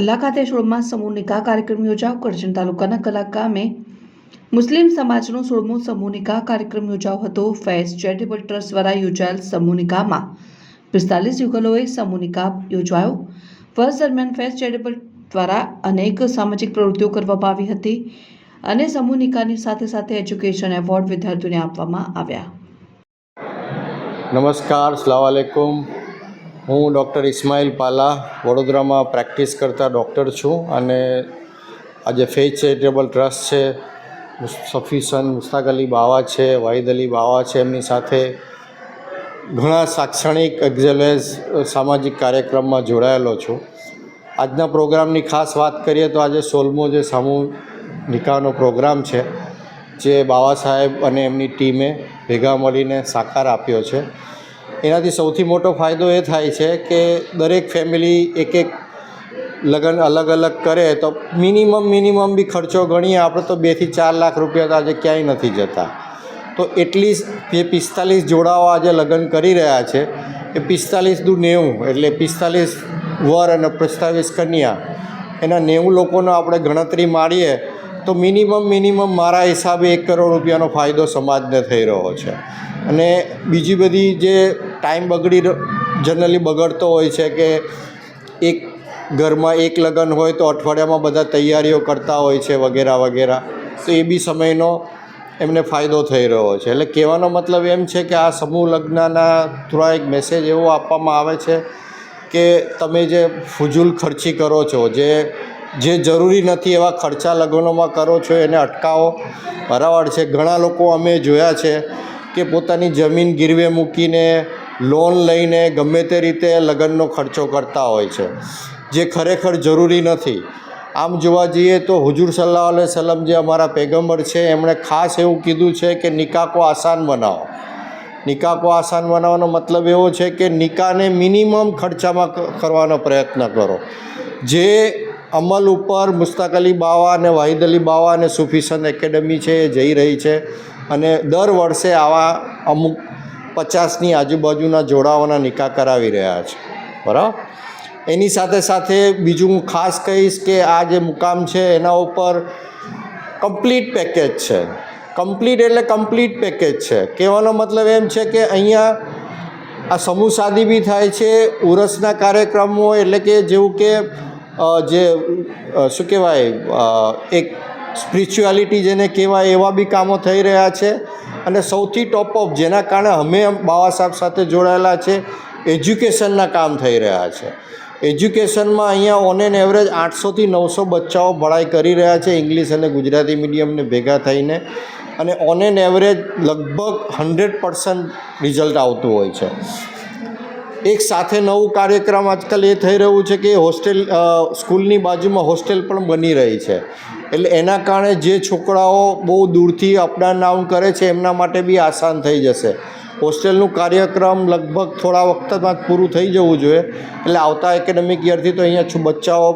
કલ્લા ખાતે સોળમા સમૂહ નિકાહ કાર્યક્રમ યોજાયો. કરજણ તાલુકાના કલા ગામે મુસ્લિમ સમાજનો સોળમો સમૂહ નિકાહ કાર્યક્રમ યોજાયો હતો. ફેસ ચેરિટેબલ ટ્રસ્ટ દ્વારા યોજાયેલ સમૂહ નિકાહમાં પિસ્તાલીસ યુગલોએ સમૂહ નિકાહ યોજાયો. વર્ષ દરમિયાન ફેસ ચેરિટેબલ દ્વારા અનેક સામાજિક પ્રવૃત્તિઓ કરવામાં આવી હતી અને સમૂહ નિકાહની સાથે સાથે એજ્યુકેશન એવોર્ડ વિદ્યાર્થીઓને આપવામાં આવ્યા. નમસ્કાર, સલામ હું ડૉક્ટર ઇસ્માઇલ પાલા વડોદરામાં પ્રેક્ટિસ કરતા ડૉક્ટર છું અને આજે ફેઝ ચેરિટેબલ ટ્રસ્ટ છે, સફીસન મુસ્તાક અલી બાવા છે, વાહિદ અલી બાવા છે એમની સાથે. ઘણા શૈક્ષણિક એઝ સામાજિક કાર્યક્રમમાં જોડાયેલો છું. આજના પ્રોગ્રામની ખાસ વાત કરીએ તો આજે સોલમો જે સમૂહ નિકાહનો પ્રોગ્રામ છે, જે બાવા સાહેબ અને એમની ટીમે ભેગા મળીને સાકાર આપ્યો છે. એનાથી સૌથી મોટો ફાયદો એ થાય છે કે દરેક ફેમિલી એક એક લગ્ન અલગ અલગ કરે તો મિનિમમ મિનિમમ બી ખર્ચો ગણીએ. આપણે તો બેથી ચાર લાખ રૂપિયા તો આજે ક્યાંય નથી જતા. તો એટલી જે પિસ્તાલીસ જોડાઓ આજે લગ્ન કરી રહ્યા છે, એ પિસ્તાલીસ દુ નેવું એટલે પિસ્તાલીસ વર અને પિસ્તાલીસ કન્યા. એના નેવું લોકોનો આપણે ગણતરી મારીએ તો મિનિમમ મિનિમમ મારા હિસાબે એક કરોડ રૂપિયાનો ફાયદો સમાજને થઈ રહ્યો છે. અને બીજી બધી જે ટાઈમ બગડી જનરલી બગડતો હોય છે કે એક ઘરમાં એક લગ્ન હોય તો અઠવાડિયામાં બધા તૈયારીઓ કરતા હોય છે વગેરે વગેરે. તો એ બી સમયનો એમને ફાયદો થઈ રહ્યો છે. એટલે કહેવાનો મતલબ એમ છે કે આ સમૂહ લગ્નના થોડા એક મેસેજ એવો આપવામાં આવે છે કે તમે જે ફુજુલ ખર્ચી કરો છો, જે જે જરૂરી નથી એવા ખર્ચા લગ્નોમાં કરો છો, એને અટકાવો. બરાબર છે. ઘણા લોકો અમે જોયા છે કે પોતાની જમીન ગીરવે મૂકીને લોન લઈને ગમે તે રીતે લગ્નનો ખર્ચો કરતા હોય છે, જે ખરેખર જરૂરી નથી. આમ જોવા જઈએ તો હુજુર સલ્લાહ અલૈહ સલમ જે અમારા પેગમ્બર છે, એમણે ખાસ એવું કીધું છે કે નિકાહ કો આસાન બનાવો. નિકાહ કો આસાન બનાવવાનો મતલબ એવો છે કે નિકાહને મિનિમમ ખર્ચામાં કરવાનો પ્રયત્ન કરો. જે અમલ ઉપર મુસ્તાક અલી બાવા અને વાહિદ અલી બાવા અને સુફીસન એકેડમી છે, એ જઈ રહી છે અને દર વર્ષે આવા અમુક પચાસની આજુબાજુના જોડાઓના નિકાહ કરાવી રહ્યા છે. બરાબર? એની સાથે સાથે બીજું હું ખાસ કહીશ કે આ જે મુકામ છે એના ઉપર કમ્પ્લીટ પેકેજ છે. કમ્પ્લીટ એટલે કમ્પ્લીટ પેકેજ છે. કહેવાનો મતલબ એમ છે કે અહીંયા આ સમૂહ શાદી બી થાય છે, ઉરસના કાર્યક્રમો એટલે કે જેવું કે જે શું કહેવાય એક સ્પિરિચ્યુઆલિટી જેને કહેવાય એવા બી કામો થઈ રહ્યા છે. અને સૌથી ટોપ ઓફ જેના કારણે અમે બાબા સાહેબ સાથે જોડાયેલા છે, એજ્યુકેશનના કામ થઈ રહ્યા છે. એજ્યુકેશનમાં અહીંયા ઓન એન એવરેજ આઠસોથી નવસો બચ્ચાઓ ભણાઈ કરી રહ્યા છે, ઇંગ્લિશ અને ગુજરાતી મીડિયમને ભેગા થઈને. અને ઓન એન એવરેજ લગભગ હંડ્રેડ પર્સન્ટ રિઝલ્ટ આવતું હોય છે. એક સાથે નવું કાર્યક્રમ આજકાલ એ થઈ રહ્યું છે કે હોસ્ટેલ સ્કૂલની બાજુમાં હોસ્ટેલ પણ બની રહી છે. એટલે એના કારણે જે છોકરાઓ બહુ દૂરથી અપડાઉન ડાઉન કરે છે, એમના માટે બી આસાન થઈ જશે. હોસ્ટેલનું કાર્યક્રમ લગભગ થોડા વખતમાં પૂરું થઈ જવું જોઈએ. એટલે આવતા એકેડેમિક યરથી તો અહીંયા બચ્ચાઓ